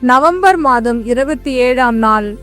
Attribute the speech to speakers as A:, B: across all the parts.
A: November மாதம் இருபத்தி ஏழாம் நாள்.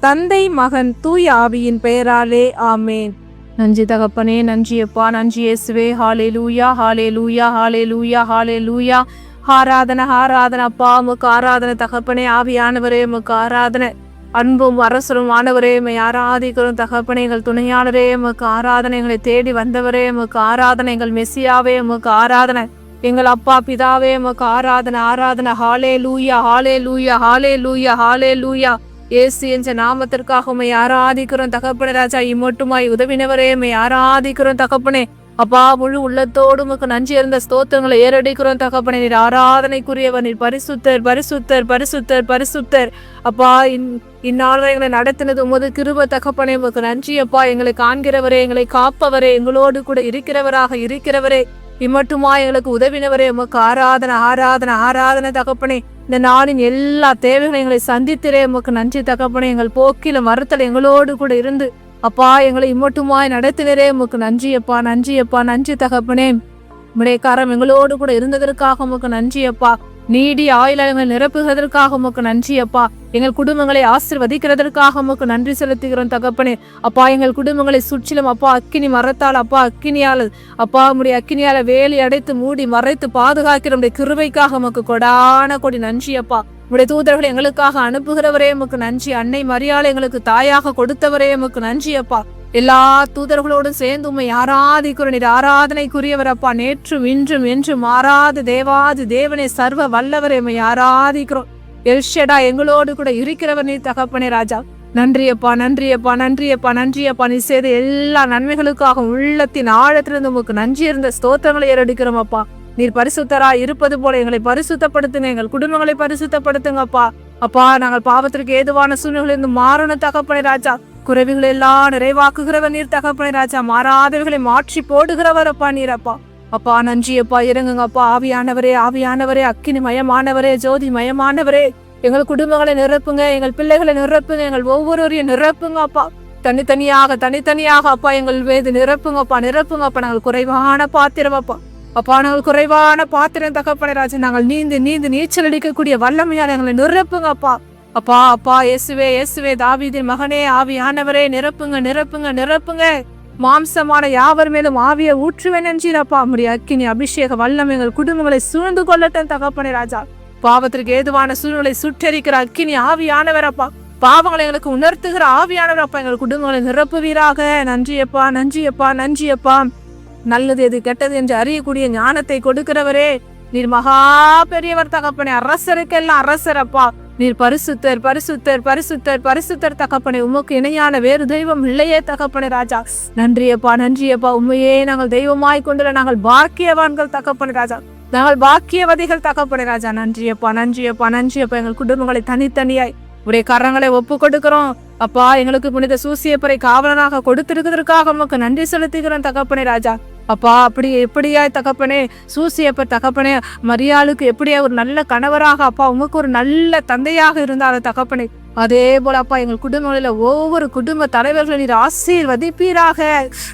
A: தந்தை மகன் தூய ஆவியின் பெயராலே ஆமேன். நன்றி தகப்பனே நன்றி அப்பா நன்றி இயேசுவே. ஹாலே லூயா ஹாலே லூயா ஹாலே லூயா ஹாலே லூயா ஆராதனை ஆராதனை அப்பா உமக்கு ஆராதனை தகப்பனே ஆவியானவரே உமக்கு ஆராதனை. அன்பும் அரசரும் ஆனவரே உமை ஆராதிக்கிறோம் தகப்பனைகள் துணையாளரே உமக்கு ஆராதனைகளை தேடி வந்தவரே உமக்கு ஆராதனைகள் மெஸ்ஸியாவே உமக்கு ஆராதனை. எங்கள் அப்பா பிதாவே உமக்கு ஆராதனை ஆராதனை. ஹாலே லூயா ஹாலே லூயா ஹாலே லூயா ஹாலே லூயா ஏசு என்ற நாமத்திற்காக உமை ஆராதிக்கிறோம். தகப்பனே ராஜா இம்மட்டுமாய் உதவினவரே. உமை ஆராதிக்கிறோம் தகப்பனே. அப்பா முழு உள்ளத்தோடு உமக்கு நன்றி இருந்த ஸ்தோத்திரங்களை ஏறடிக்கிறோம் தகப்பனே. நீர் ஆராதனைக்குரியவர் நீர் பரிசுத்தர் பரிசுத்தர் பரிசுத்தர் பரிசுத்தர். அப்பா இன் இந்நாள் எங்களை நடத்தினது உமது கிருப தகப்பனே. உமக்கு நன்றி அப்பா. எங்களை காண்கிறவரே எங்களை காப்பவரே. எங்களோடு கூட இருக்கிறவராக இருக்கிறவரே. இம்மட்டுமா எங்களுக்கு உதவினவரே உமக்கு ஆராதனை ஆராதனை ஆராதனை தகப்பனே. இந்த நாளின் எல்லா தேவைகளையும் எங்களை சந்தித்திரே உமக்கு நன்றி தகப்பனே. எங்கள் போக்கில மறுத்தல் எங்களோடு கூட இருந்து அப்பா எங்களை இம்மட்டுமாய் நடத்தினரே உமக்கு நன்றி அப்பா நன்றி அப்பா நன்றி தகப்பனே. உடைய கரம் எங்களோடு கூட இருந்ததற்காக உமக்கு நன்றி அப்பா. நீடி ஆயுளங்கள் நிரப்புகிறதற்காக உமக்கு நன்றி அப்பா. எங்கள் குடும்பங்களை ஆசிர்வதிக்கிறதற்காக உமக்கு நன்றி செலுத்துகிறோம் தகப்பனே. அப்பா எங்கள் குடும்பங்களை சுற்றிலும் அப்பா அக்கினி மரத்தால் அப்பா அக்கினியால் அப்பா உடைய அக்கினியால வேலி அடைத்து மூடி மறைத்து பாதுகாக்கிற உடைய கிருவைக்காக உமக்கு கொடான கொடி நன்றி அப்பா. உடைய தூதர்கள் எங்களுக்காக அனுப்புகிறவரே உமக்கு நன்றி. அன்னை மரியாதை எங்களுக்கு தாயாக கொடுத்தவரே உமக்கு நன்றி அப்பா. எல்லா தூதர்களோடும் சேர்ந்து உண்மை ஆராதிக்கிறோம். நீர் ஆராதனைக்குரியவர் அப்பா. நேற்றும் இன்றும் என்றும் மாறாத தேவாது தேவனை சர்வ வல்லவரை உண்மை ஆராதிக்கிறோம். எல்ஷடா எங்களோடு கூட இருக்கிறவர் நீர் தகப்பனே ராஜா. நன்றியப்பா நன்றியப்பா நன்றியப்பா நன்றியப்பா நீ செய்த எல்லா நன்மைகளுக்காக உள்ளத்தின் ஆழத்திலிருந்து உமக்கு நன்றி இருந்த ஸ்தோத்திரங்களை ஏறடிக்கிறோம் அப்பா. நீர் பரிசுத்தரா இருப்பது போல எங்களை பரிசுத்தப்படுத்துங்க. எங்கள் குடும்பங்களை பரிசுத்தப்படுத்துங்கப்பா அப்பா. அப்பா நாங்கள் பாவத்திற்கு ஏதுவான சூழ்நிலையிலிருந்து மாறணும் தகப்பனே ராஜா. குறைவுகள் எல்லாம் நிறைவாக்குகிறவர் நீர் தகப்பனே ராஜா. மாறாதவைகளை மாற்றி போடுகிறவர் அப்பா நீர் அப்பா அப்பா நன்றி அப்பா இறங்குங்க அப்பா. ஆவியானவரே ஆவியானவரே அக்கினி மயமானவரே ஜோதி மயமானவரே. எங்கள் குடும்பங்களை நிரப்புங்க எங்கள் பிள்ளைகளை நிரப்புங்க எங்கள் ஒவ்வொருவரையும் நிரப்புங்க அப்பா. தனித்தனியாக தனித்தனியாக அப்பா எங்கள் வேது நிரப்புங்கப்பா நிரப்புங்கப்பா நாங்கள் குறைவான பாத்திரம் அப்பா. அப்பா நாங்கள் குறைவான பாத்திரம் தகப்பனே ராஜா. நாங்கள் நீந்து நீந்து நீச்சல் அடிக்கக்கூடிய வல்லமையால் எங்களை நிரப்புங்கப்பா அப்பா அப்பா இயேசுவே இயேசுவே தாவீதின் மகனே ஆவியானவரே நிரப்புங்க நிரப்புங்க நிரப்புங்க. மாம்சமான யாவர் மேலும் ஆவியை ஊற்றுவேன் என்றீரப்பா நம்முடைய அக்கினி அபிஷேக வல்லம் எங்கள் குடும்பங்களை சூழ்ந்து கொள்ளட்டும் தகப்பனே ராஜா. பாவத்திற்கு ஏதுவான சூழ்நிலை சுட்டரிக்கிற அக்கினி ஆவியானவர் அப்பா. பாவங்களை எங்களுக்கு உணர்த்துகிற ஆவியானவர் அப்பா. எங்கள் குடும்பங்களை நிரப்புவீராக. நன்றியப்பா நன்றியப்பா நன்றியப்பா நல்லது எது கெட்டது என்று அறியக்கூடிய ஞானத்தை கொடுக்கிறவரே. நீர் மகா பெரியவர் தகப்பனே அரசருக்கெல்லாம் அரசர் அப்பா. நீர் பரிசுத்தர் பரிசுத்தர் பரிசுத்தர் பரிசுத்தர் தகப்பனை உமக்கு இணையான வேறு தெய்வம் இல்லையே தகப்பனை ராஜா. நன்றியப்பா நன்றியப்பா உண்மையே நாங்கள் தெய்வமாய் கொண்டுள்ள நாங்கள் பாக்கியவான்கள் தகப்பனை ராஜா. நாங்கள் பாக்கியவதிகள் தகப்பனை ராஜா. நன்றியப்பா நன்றியப்பா நன்றியப்பா எங்கள் குடும்பங்களை தனித்தனியாய். உடைய கரங்களை ஒப்பு கொடுக்கிறோம். அப்பா எங்களுக்கு புனித சூசியப்பரை காவலனாக கொடுத்திருக்கிறதுக்காக உமக்கு நன்றி செலுத்துகிறோம் தகப்பனை ராஜா. அப்பா அப்படி எப்படியாய் தகப்பனே சூசியப்பர் தகப்பனே மரியாளுக்கு எப்படியா ஒரு நல்ல கணவராக அப்பா உமக்கு ஒரு நல்ல தந்தையாக இருந்தார் தகப்பனே. அதே போல அப்பா எங்கள் குடும்பங்களில் ஒவ்வொரு குடும்ப தலைவர்களை நீர் ஆசீர்வதிப்பீராக.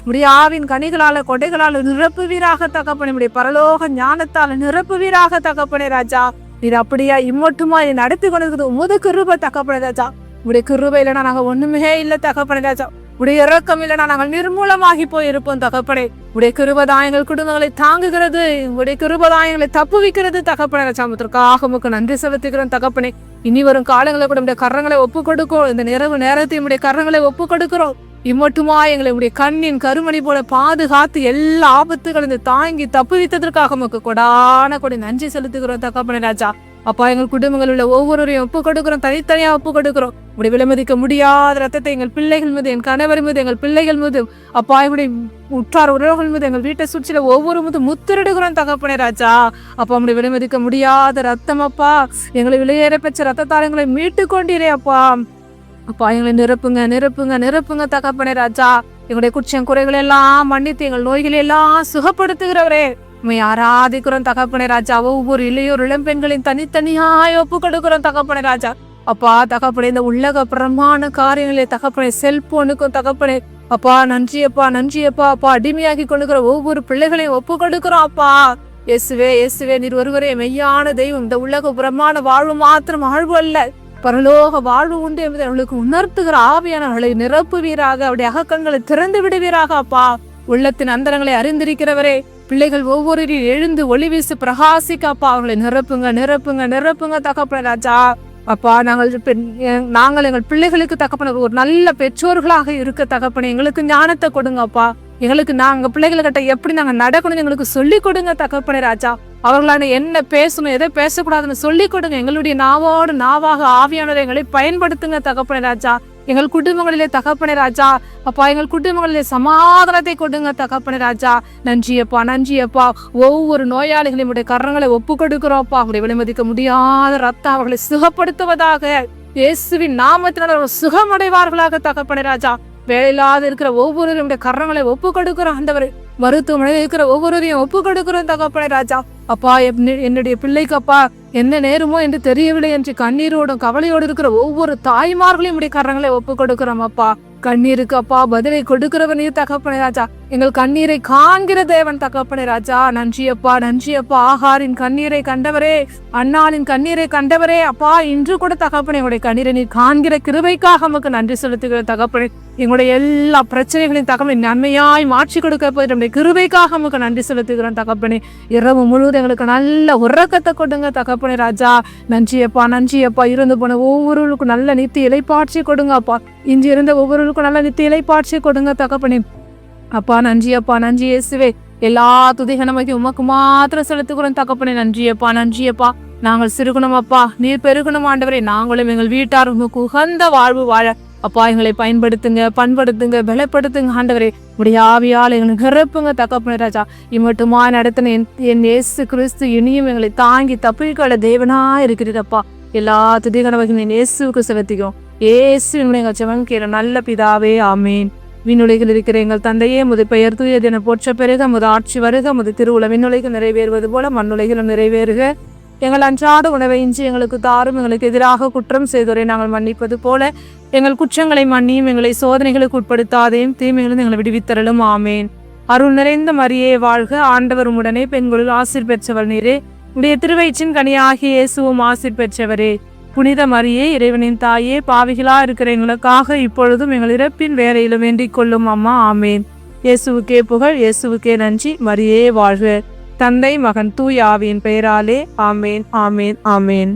A: முடியாவின் கொடைகளால் நிரப்பு நிரப்புவீராக தகப்பனே. உடைய பரலோக ஞானத்தால நிரப்புவீராக தகப்பனே ராஜா. நீர் அப்படியா இம்மட்டுமா நீ நடத்தி கொண்டிருக்கிறது? உமது கிருப தகப்பனே ராஜா. உடைய கிருபை இல்லைன்னா நாங்கள் ஒண்ணுமே இல்லை தகப்பனே ராஜா. உடைய இறக்கம் இல்லைனா நாங்கள் நிர்மூலமாகி போயிருப்போம் தகப்படை உடைய கிருபதாயங்கள் குடும்பங்களை தாங்குகிறது உடைய கிருபதாயங்களை தப்புவிக்கிறது தகப்பனை. ராஜாமத்திற்காக உமக்கு நன்றி செலுத்துகிறோம் தகப்பனை. இனி வரும் காலங்களை கூட உடைய கரங்களை ஒப்பு கொடுக்கும் இந்த நிறவு நேரத்தை உடைய கரங்களை ஒப்பு கொடுக்கிறோம். இம்மட்டுமா எங்களை உடைய கண்ணின் கருமணி போல பாதுகாத்து எல்லா ஆபத்துகளும் தாங்கி தப்புவித்ததற்காக உமக்கு கொடான கொடி நன்றி செலுத்துகிறோம் தகப்பனை ராஜா. அப்பா எங்கள் குடும்பங்கள் உள்ள ஒவ்வொருவரையும் ஒப்பு கொடுக்கிறோம். தனித்தனியா ஒப்பு கொடுக்கிறோம். உடைய விலைமதிக்க முடியாத ரத்தத்தை எங்கள் பிள்ளைகள் மீது என் கணவர் மீது எங்கள் பிள்ளைகள் மீது அப்பா எங்களுடைய உற்றார் உறவுகள் மீது எங்கள் வீட்டை சுற்றில ஒவ்வொரு மீது முத்திரிடுகிறோம் தகப்பனே ராஜா. அப்பா உடைய விலைமதிக்க முடியாத ரத்தம் அப்பா. எங்களை விலையேற பெற்ற ரத்தத்தால் எங்களை மீட்டு கொண்டீரே அப்பா. அப்பா எங்களை நிரப்புங்க நிரப்புங்க நிரப்புங்க தகப்பனே ராஜா. எங்களுடைய குற்றம் குறைகள் எல்லாம் மன்னித்து எங்கள் நோய்களை எல்லாம் சுகப்படுத்துகிறவரே. உண்மை ஆராதிக்கிறோம் தகப்பனை ராஜா. ஒவ்வொரு இளையோர் இளம்பெண்களின் தனித்தனியாய் ஒப்பு கொடுக்கிறோம் தகப்பனை ராஜா. அப்பா தகப்பனை இந்த உள்ளக பிரமாண காரியங்களே தகப்பனை செல்போனுக்கும் தகப்பனை அப்பா நன்றி அப்பா நன்றி அப்பா அப்பா அடிமையாக்கி கொண்டுக்கிற ஒவ்வொரு பிள்ளைகளையும் ஒப்பு கொடுக்கிறோம் அப்பா. இயேசுவே இயேசுவே நீர் ஒருவரே மெய்யான தெய்வம் இந்த உலக புறமான வாழ்வு மாத்திரம் வாழ்வு அல்ல. பரலோக வாழ்வு உண்டு என்பதை அவளுக்கு உணர்த்துகிற ஆவியானவர்களை நிரப்புவீராக அவருடைய அகக்கண்களை திறந்து விடுவீராக அப்பா. உள்ளத்தின் அந்தரங்களை அறிந்திருக்கிறவரே பிள்ளைகள் ஒவ்வொருவரையும் எழுந்து ஒளி வீசி பிரகாசிக்க அப்பா அவங்களை நிரப்புங்க நிரப்புங்க நிரப்புங்க தகப்பன ராஜா. அப்பா நாங்கள் பெண்- நாங்கள் எங்கள் பிள்ளைகளுக்கு தகப்பன ஒரு நல்ல பெற்றோர்களாக இருக்க தகப்பன எங்களுக்கு ஞானத்தை கொடுங்க அப்பா. எங்களுக்கு நாங்க பிள்ளைகள்கிட்ட எப்படி நாங்க நடக்கணும் எங்களுக்கு சொல்லி கொடுங்க தகப்பன ராஜா. அவர்களான என்ன பேசணும் எதை பேசக்கூடாதுன்னு சொல்லி கொடுங்க. எங்களுடைய நாவோடு நாவாக ஆவியானவரை எங்களை பயன்படுத்துங்க தகப்பன ராஜா. எங்கள் குடும்பங்களிலே தகப்பனே ராஜா. அப்பா எங்கள் குடும்பங்களிலே சமாதானத்தை கொடுங்க தகப்பனே ராஜா. நன்றியப்பா நன்றியப்பா ஒவ்வொரு நோயாளிகளையும் உடைய கரங்களை ஒப்பு கொடுக்கிறோம்ப்பா அவங்களை விலைமதிக்க முடியாத ரத்தம் அவர்களை சுகப்படுத்துவதாக இயேசுவின் நாமத்தினால் அவர்கள் சுகமடைவார்களாக தகப்பனே ராஜா. வேலையில்லாத இருக்கிற ஒவ்வொருவருடைய கரங்களை ஒப்பு கொடுக்கிறோம் ஆண்டவர். மருத்துவமனையில் இருக்கிற ஒவ்வொருவரையும் ஒப்பு கொடுக்கிறோம் தகப்பனே ராஜா. அப்பா என்- என்னுடைய பிள்ளைக்கு அப்பா என்ன நேருமோ என்று தெரியவில்லை என்று கண்ணீரோடும் கவலையோடு இருக்கிற ஒவ்வொரு தாய்மார்களையும் இப்படி கரங்களை ஒப்பு கொடுக்கிறோம் அப்பா. கண்ணீருக்கு அப்பா பதிலை கொடுக்கிறவனையும் நீர் தகப்பனே ராஜா. எங்கள் கண்ணீரை காண்கிற தேவன் தகப்பனே ராஜா. நன்றியப்பா நன்றியப்பா. ஆகாரின் கண்ணீரை கண்டவரே அண்ணாளின் கண்ணீரை கண்டவரே. அப்பா இன்று கூட தகப்பனே உங்களுடைய கண்ணீரை நீர் காண்கிற கிருபைக்காக நமக்கு நன்றி செலுத்துகிற தகப்பனே. எங்களுடைய எல்லா பிரச்சனைகளையும் தகவலை நன்மையாய் மாற்றி கொடுக்க போய் நம்முடைய கிருபைக்காக நமக்கு நன்றி செலுத்துகிறோம் தகப்பனே. இரவு முழுவதும் எங்களுக்கு நல்ல உறக்கத்தை கொடுங்க தகப்பனே ராஜா. நன்றியப்பா நன்றியப்பா. இருந்து போன ஒவ்வொருவருக்கும் நல்ல நித்தி இலைப்பாட்சி கொடுங்க அப்பா. இன்று இருந்த ஒவ்வொருவருக்கும் நல்ல நித்திய இலைப்பாட்சி கொடுங்க தகப்பனே. அப்பா நன்றி அப்பா நன்றி இயேசுவே. எல்லா துதிக நமக்கு உமக்கு மாத்திரம் செலுத்துகிறோம் தகப்பனே. நன்றியப்பா நன்றியப்பா நாங்கள் சிறுகுணம் அப்பா. நீர் பெருகணும் ஆண்டவரே. நாங்களும் எங்கள் வீட்டார் உமக்கு உகந்த வாழ்வு வாழ. அப்பா எங்களை பயன்படுத்துங்க பண்படுத்துங்க பலப்படுத்துங்க ஆண்டவரே. உடைய ஆவியால் எங்களை நிரப்புங்க தகப்பன ராஜா. இம்மட்டுமா நடத்தின என் என் இயேசு கிறிஸ்து இனியும் எங்களை தாங்கி தப்பிக்கொள்ள தேவனா இருக்கிறீரப்பா எல்லா துதிக என் இயேசுக்கு செலுத்திக்கும் இயேசு எங்கள் செவன் கேள நல்ல பிதாவே ஆமேன். விண்ணுலகில் இருக்கிற எங்கள் தந்தையே முது பெயர் தூயது என போற்ற பெருக முது ஆட்சி வருக முது திருவுள விண்ணுலகில் நிறைவேறுவது போல மண்ணுலகிலும் நிறைவேறுக. எங்கள் அன்றாட உணவை இன்றி எங்களுக்கு தாரும் எங்களுக்கு எதிராக குற்றம் செய்தோரை நாங்கள் மன்னிப்பது போல எங்கள் குற்றங்களை மன்னியும் எங்களை சோதனைகளுக்கு உட்படுத்தாதையும் தீமைகளும் எங்களை விடுவித்தரலும் ஆமேன். அருள் நிறைந்த மரியே வாழ்க. ஆண்டவர் உடனே பெண்களுள் ஆசிர் பெற்றவர் நீரே. உடைய திருவயிற்றின் கனியாகிய இயேசுவும் ஆசிர் பெற்றவரே. புனித மரியே இறைவனின் தாயே பாவிகளா இருக்கிற எங்களுக்காக இப்பொழுதும் எங்கள் இறப்பின் வேலையிலும் வேண்டிக் கொள்ளும் அம்மா ஆமேன். இயேசுவுக்கே புகழ் இயேசுவுக்கே நன்றி மரியே வாழ்க. தந்தை மகன் தூய் ஆவியின் பெயராலே ஆமேன் ஆமேன் ஆமேன்.